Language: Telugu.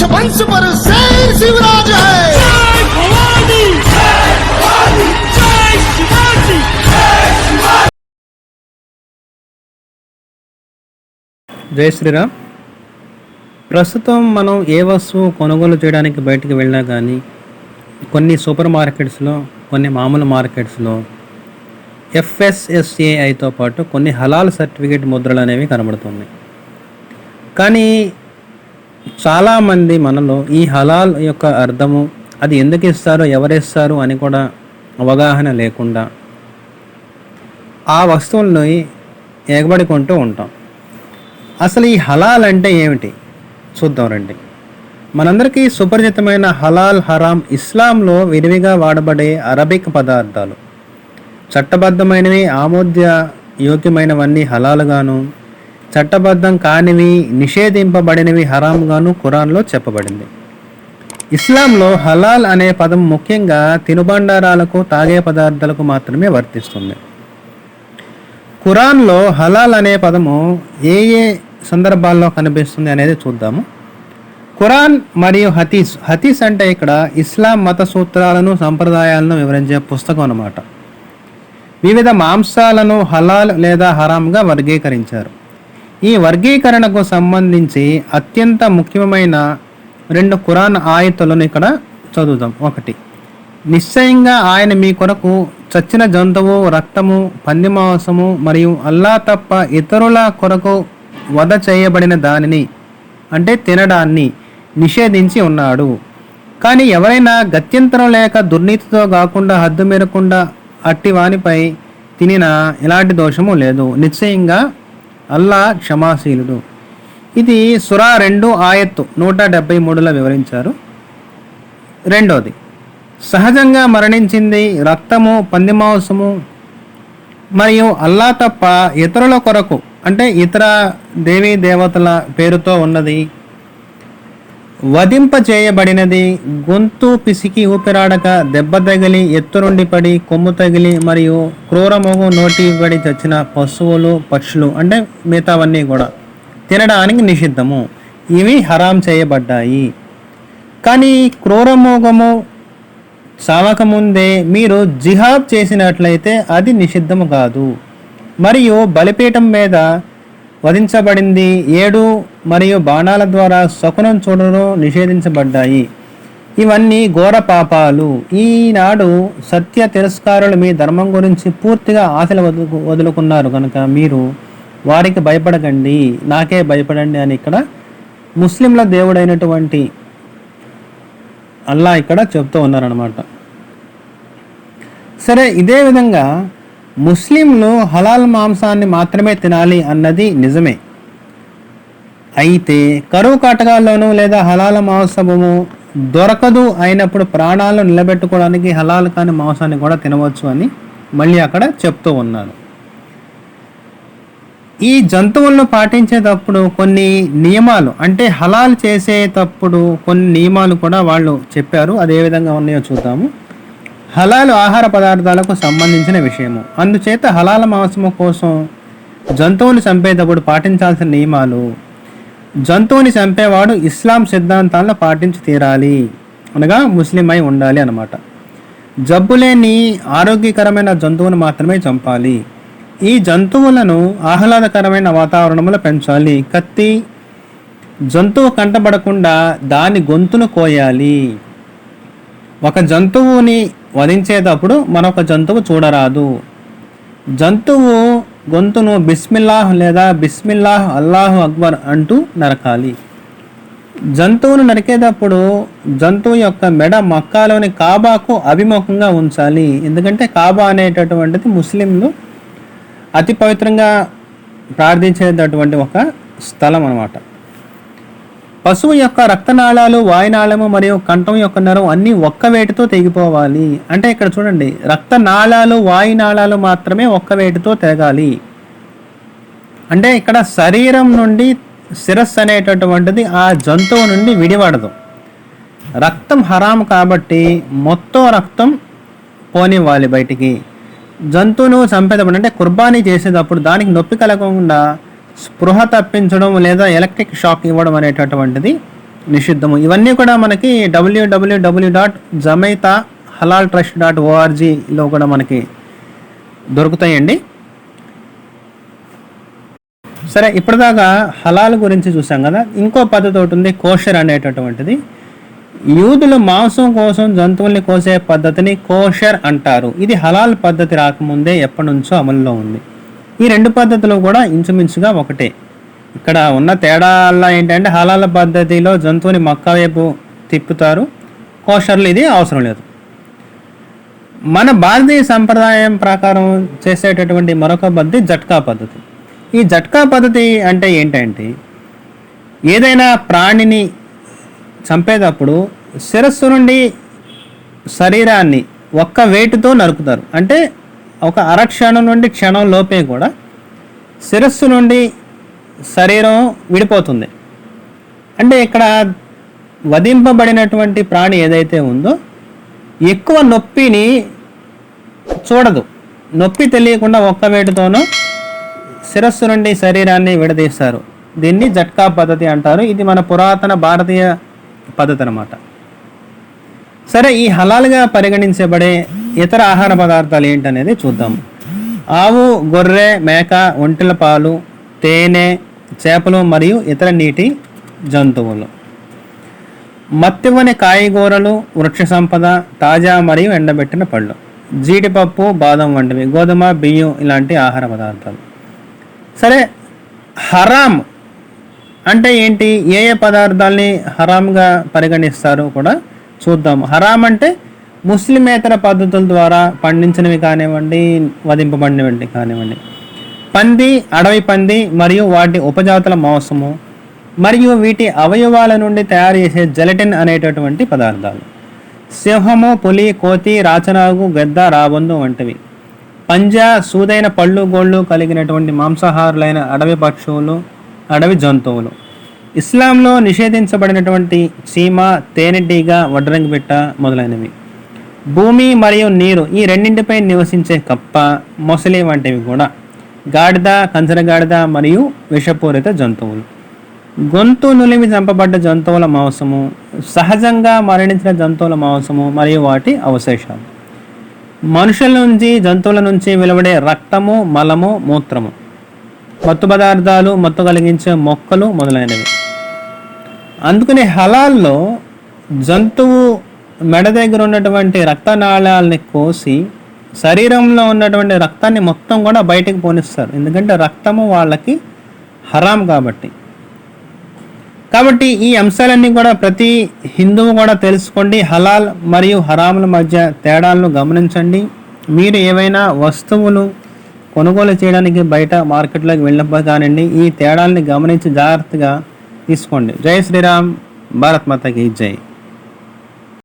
वंश पर शेर शिवराज है జై శ్రీరామ్ ప్రస్తుతం మనం ఏ వస్తువు కొనుగోలు చేయడానికి బయటికి వెళ్ళినా కానీ కొన్ని సూపర్ మార్కెట్స్లో కొన్ని మామూలు మార్కెట్స్లో ఎఫ్ఎస్ఎస్ఏఐతో పాటు కొన్ని హలాల్ సర్టిఫికేట్ ముద్రలు అనేవి కనబడుతున్నాయి కానీ చాలామంది మనలో ఈ హలాల్ యొక్క అర్థము అది ఎందుకు ఇస్తారో ఎవరిస్తారు అని కూడా అవగాహన లేకుండా ఆ వస్తువులను ఎగబడి కొంటూ ఉంటాం. అసలు ఈ హలాల్ అంటే ఏమిటి? చూద్దాం రండి. మనందరికీ సుపరిచితమైన హలాల్ హరాం ఇస్లాంలో విరివిగా వాడబడే అరబిక్ పదార్థాలు. చట్టబద్ధమైనవి ఆమోద్య యోగ్యమైనవన్నీ హలాలుగాను చట్టబద్ధం కానివి నిషేధింపబడినవి హరాంగాను ఖురాన్లో చెప్పబడింది. ఇస్లాంలో హలాల్ అనే పదం ముఖ్యంగా తినుబండారాలకు తాగే పదార్థాలకు మాత్రమే వర్తిస్తుంది. ఖురాన్లో హలాల్ అనే పదము ఏ ఏ సందర్భాల్లో కనిపిస్తుంది అనేది చూద్దాము. ఖురాన్ మరియు హతీస్ హతీస్ అంటే ఇక్కడ ఇస్లాం మత సూత్రాలను సంప్రదాయాలను వివరించే పుస్తకం అన్నమాట. వివిధ మాంసాలను హలాల్ లేదా హరాంగా వర్గీకరించారు. ఈ వర్గీకరణకు సంబంధించి అత్యంత ముఖ్యమైన రెండు ఖురాన్ ఆయతులను ఇక్కడ చదువుదాం. ఒకటి నిశ్చయంగా ఆయన మీ కొరకు చచ్చిన జంతువు రక్తము పంది మాంసము మరియు అల్లా తప్ప ఇతరుల కొరకు వధ చేయబడిన దానిని అంటే తినడాన్ని నిషేధించి ఉన్నాడు. కానీ ఎవరైనా గత్యంతరం లేక దుర్నీతితో కాకుండా హద్దు మీరకుండా అట్టి వానిపై తినిన ఎలాంటి దోషము లేదు. నిశ్చయంగా అల్లా క్షమాశీలుడు. ఇది సురా రెండు ఆయత్తు నూట డెబ్బై మూడులో వివరించారు. రెండోది సహజంగా మరణించింది రక్తము పంది మాంసము మరియు అల్లా తప్ప ఇతరుల కొరకు అంటే ఇతర దేవీ దేవతల పేరుతో ఉన్నది వధింప చేయబడినది గొంతు పిసికి ఊపిరాడక దెబ్బ తగిలి ఎత్తు నుండి పడి కొమ్ము తగిలి మరియు క్రూరమొగు నోటి పడి చచ్చిన పశువులు పక్షులు అంటే మిగతావన్నీ కూడా తినడానికి నిషిద్ధము. ఇవి హరాం చేయబడ్డాయి. కానీ క్రూరమోగము చావకముందే మీరు జిహాద్ చేసినట్లయితే అది నిషిద్ధము కాదు. మరియు బలిపీఠం మీద వధించబడింది ఏడు మరియు బాణాల ద్వారా శకునం చూడడం నిషేధించబడ్డాయి. ఇవన్నీ ఘోర పాపాలు. ఈనాడు సత్య తిరస్కారులు మీ ధర్మం గురించి పూర్తిగా ఆశలు వదులు వదులుకున్నారు కనుక మీరు వారికి భయపడకండి. నాకే భయపడండి అని ఇక్కడ ముస్లింల దేవుడైనటువంటి అల్లా ఇక్కడ చెప్తూ ఉన్నారనమాట సరే ఇదే విధంగా ముస్లింలు హలాల్ మాంసాన్ని మాత్రమే తినాలి అన్నది నిజమే. అయితే కరువు కాటకాల్లోనూ లేదా హలాల మాంసము దొరకదు అయినప్పుడు ప్రాణాలను నిలబెట్టుకోవడానికి హలాల్ కాని మాంసాన్ని కూడా తినవచ్చు అని మళ్ళీ అక్కడ చెప్తూ ఉన్నారు ఈ జంతువులను పాటించేటప్పుడు కొన్ని నియమాలు అంటే హలాల్ చేసేటప్పుడు కొన్ని నియమాలు కూడా వాళ్ళు చెప్పారు. అదే విధంగా ఉన్నాయో చూద్దాము. హలాలు ఆహార పదార్థాలకు సంబంధించిన విషయము. అందుచేత హలాల మాంసము కోసం జంతువులు చంపేటప్పుడు పాటించాల్సిన నియమాలు జంతువుని చంపేవాడు ఇస్లాం సిద్ధాంతాలను పాటించి తీరాలి. అనగా ముస్లిం అయి ఉండాలి అనమాట జబ్బులేని ఆరోగ్యకరమైన జంతువును మాత్రమే చంపాలి. ఈ జంతువులను ఆహ్లాదకరమైన వాతావరణంలో పెంచాలి. కత్తి జంతువు కంటపడకుండా దాని గొంతును కోయాలి. ఒక జంతువుని వధించేటప్పుడు మరొక జంతువు చూడరాదు. జంతువు గొంతును బిస్మిల్లాహ్ లేదా బిస్మిల్లాహ్ అల్లాహు అక్బర్ అంటూ నరకాలి. జంతువును నరికేటప్పుడు జంతువు యొక్క మెడ మక్కాలోని కాబాకు అభిముఖంగా ఉంచాలి. ఎందుకంటే కాబా అనేటటువంటిది ముస్లింలు అతి పవిత్రంగా ప్రార్థించేటటువంటి ఒక స్థలం అన్నమాట. పశువు యొక్క రక్తనాళాలు వాయునాళము మరియు కంఠం యొక్క నరం అన్నీ ఒక్క వేటితో తెగిపోవాలి. అంటే ఇక్కడ చూడండి రక్తనాళాలు వాయునాళాలు మాత్రమే ఒక్క వేటితో తెగాలి. అంటే ఇక్కడ శరీరం నుండి శిరస్సు అనేటటువంటిది ఆ జంతువు నుండి విడిపడదు. రక్తం హరాం కాబట్టి మొత్తం రక్తం పోనివ్వాలి బయటికి. జంతువును చంపేటప్పుడు అంటే కుర్బానీ చేసేటప్పుడు దానికి నొప్పి కలగకుండా స్పృహ తప్పించడం లేదా ఎలక్ట్రిక్ షాక్ ఇవ్వడం అనేటటువంటిది నిషిద్ధము. ఇవన్నీ కూడా మనకి W W W dot Jamiat halal trust dot ఓఆర్జీలో కూడా మనకి దొరుకుతాయండి. సరే ఇప్పటిదాకా హలాల్ గురించి చూసాం కదా. ఇంకో పద్ధతి ఒకటి ఉంది కోషర్ అనేటటువంటిది. యూదులు మాంసం కోసం జంతువుల్ని కోసే పద్ధతిని కోషర్ అంటారు. ఇది హలాల్ పద్ధతి రాకముందే ఎప్పటి నుంచో అమల్లో ఉంది. ఈ రెండు పద్ధతులు కూడా ఇంచుమించుగా ఒకటే. ఇక్కడ ఉన్న తేడాల్లో ఏంటంటే హలాల పద్ధతిలో జంతువుని మక్క వైపు తిప్పుతారు. కోషర్లు ఇది అవసరం లేదు. మన భారతీయ సంప్రదాయం ప్రకారం చేసేటటువంటి మరొక పద్ధతి జట్కా పద్ధతి. ఈ జట్కా పద్ధతి అంటే ఏంటంటే ఏదైనా ప్రాణిని చంపేటప్పుడు శిరస్సు నుండి శరీరాన్ని ఒక్క వేటుతో నరుకుతారు. అంటే ఒక అరక్షణం నుండి క్షణం లోపే కూడా శిరస్సు నుండి శరీరం విడిపోతుంది. అంటే ఇక్కడ వధింపబడినటువంటి ప్రాణి ఏదైతే ఉందో ఎక్కువ నొప్పిని చూడదు. నొప్పి తెలియకుండా ఒక్క వేటితోనూ శిరస్సు నుండి శరీరాన్ని విడదీస్తారు. దీన్ని జట్కా పద్ధతి అంటారు. ఇది మన పురాతన భారతీయ పద్ధతి అనమాట సరే ఈ హలాల్గా పరిగణించబడే ఇతర ఆహార పదార్థాలు ఏంటనేది చూద్దాం. ఆవు గొర్రె మేక ఒంటెల పాలు తేనె చేపలు మరియు ఇతర నీటి జంతువులు. మత్తివని కాయగూరలు వృక్ష సంపద తాజా మరియు ఎండబెట్టిన పళ్ళు. జీడిపప్పు బాదం వంటివి గోధుమ బియ్యం ఇలాంటి ఆహార పదార్థాలు. సరే హరామ్ అంటే ఏంటి? ఏ ఏ పదార్థాలని హరామ్గా పరిగణిస్తారు కూడా చూద్దాం. హరామ్ అంటే ముస్లిమేతర పద్ధతుల ద్వారా పండించినవి కానివ్వండి వధింపబడినవి కానివ్వండి. పంది అడవి పంది మరియు వాటి ఉపజాతుల మాంసము మరియు వీటి అవయవాల నుండి తయారు చేసే జెలటిన్ అనేటటువంటి పదార్థాలు. సింహము పులి కోతి రాచనాగు గద్ద రాబందు వంటివి. పంజా సూదైన పళ్ళు గోళ్ళు కలిగినటువంటి మాంసాహారులైన అడవి పక్షువులు అడవి జంతువులు. ఇస్లాంలో నిషేధించబడినటువంటి చీమ తేనెటీగ వడ్రంగి బిట్ట మొదలైనవి. భూమి మరియు నీరు ఈ రెండింటిపై నివసించే కప్ప మొసలి వంటివి కూడా. గాడిద కంచరగాడిద మరియు విషపూరిత జంతువులు. గొంతు నులిమి చంపబడ్డ జంతువుల మాంసము సహజంగా మరణించిన జంతువుల మాంసము మరియు వాటి అవశేషాలు. మనుషుల నుంచి జంతువుల నుంచి వెలువడే రక్తము మలము మూత్రము. మత్తు పదార్థాలు మత్తు కలిగించే మొక్కలు మొదలైనవి. అందుకని హలాల్లో జంతువు మెడ దగ్గర ఉన్నటువంటి రక్తనాళాలని కోసి శరీరంలో ఉన్నటువంటి రక్తాన్ని మొత్తం కూడా బయటకు పోనిస్తారు. ఎందుకంటే రక్తము వాళ్ళకి హరాం కాబట్టి. కాబట్టి ఈ అంశాలన్నీ కూడా ప్రతి హిందువు కూడా తెలుసుకోండి. హలాల్ మరియు హరాముల మధ్య తేడాలను గమనించండి. మీరు ఏవైనా వస్తువులు కొనుగోలు చేయడానికి బయట మార్కెట్లోకి వెళ్ళినప్పుడు కానివ్వండి ఈ తేడాల్ని గమనించి జాగ్రత్తగా తీసుకోండి. జై శ్రీరామ్ భారత్ మాతకి జై.